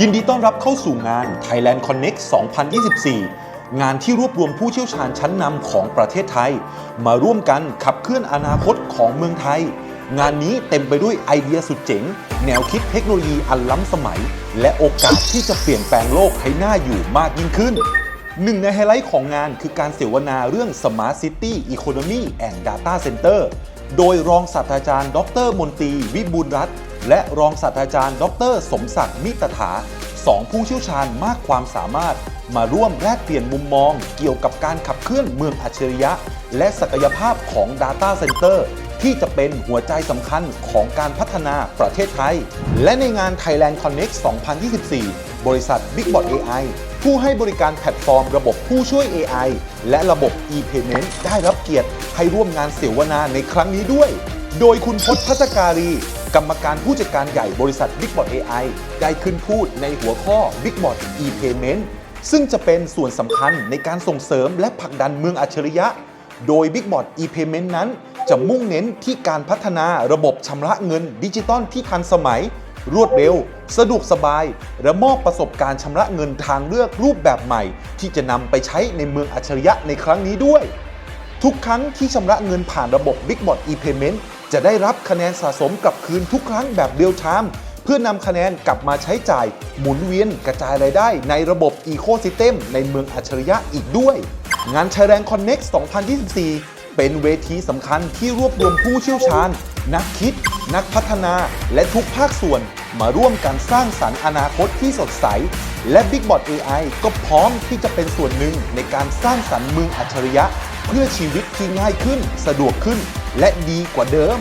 ยินดีต้อนรับเข้าสู่งาน Thailand Connect 2024 งานที่รวบรวมผู้เชี่ยวชาญชั้นนำของประเทศไทย มาร่วมกันขับเคลื่อนอนาคตของเมืองไทย งานนี้เต็มไปด้วยไอเดียสุดเจ๋ง แนวคิดเทคโนโลยีอันล้ำสมัย และโอกาสที่จะเปลี่ยนแปลงโลกให้น่าอยู่มากยิ่งขึ้นหนึ่งในไฮไลท์ของงานคือการเสวนาเรื่อง Smart City Economy and Data Center โดยรองศาสตราจารย์ ดร มนตรีวิบูลรัตน์ และรองศาสตราจารย์ ดร สมศักดิ์มิตรถาสองผู้เชี่ยวชาญมากความสามารถ มาร่วมแลกเปลี่ยนมุมมองเกี่ยวกับการขับเคลื่อนเมืองอัจฉริยะ และศักยภาพของ Data Center ที่จะเป็นหัวใจสำคัญของการพัฒนาประเทศไทย และในงาน Thailand Connect 2024 บริษัท BigBot AI ผู้ให้บริการแพลตฟอร์มระบบผู้ช่วย AI และระบบ e-payment ได้รับเกียรติให้ร่วมงานเสวนาในครั้งนี้ด้วย โดยคุณพจน์พัฒการี กรรมการผู้จัดการใหญ่บริษัท BigBot AI ได้ขึ้นพูดในหัวข้อ BigBot e-payment ซึ่งจะเป็นส่วนสำคัญในการส่งเสริมและผลักดันเมืองอัจฉริยะ โดย BigBot e-payment นั้น จะมุ่งเน้นที่การพัฒนาระบบชำระเงินดิจิตอลที่ทันสมัย รวดเร็ว สะดวกสบาย และมอบประสบการณ์ชำระเงินทางเลือกรูปแบบใหม่ ที่จะนำไปใช้ในเมืองอัจฉริยะในครั้งนี้ด้วย ทุกครั้งที่ชำระเงินผ่านระบบ BigBot e-payment จะได้รับคะแนนสะสมกลับคืนทุกครั้งแบบเรียลไทม์เพื่อนำคะแนนกลับมาใช้จ่าย หมุนเวียนกระจายรายได้ในระบบ Ecosystem ในเมืองอัจฉริยะอีกด้วย งาน Thailand Connect 2024 เป็นเวทีสำคัญที่รวบรวมผู้เชี่ยวชาญ นักคิด นักพัฒนา และทุกภาคส่วนมาร่วมกันสร้างสรรค์อนาคตที่สดใส และ BigBot AI ก็พร้อมที่จะเป็นส่วนหนึ่งในการสร้างสรรค์เมืองอัจฉริยะ เพื่อชีวิตที่ง่ายขึ้น สะดวกขึ้น และดีกว่าเดิม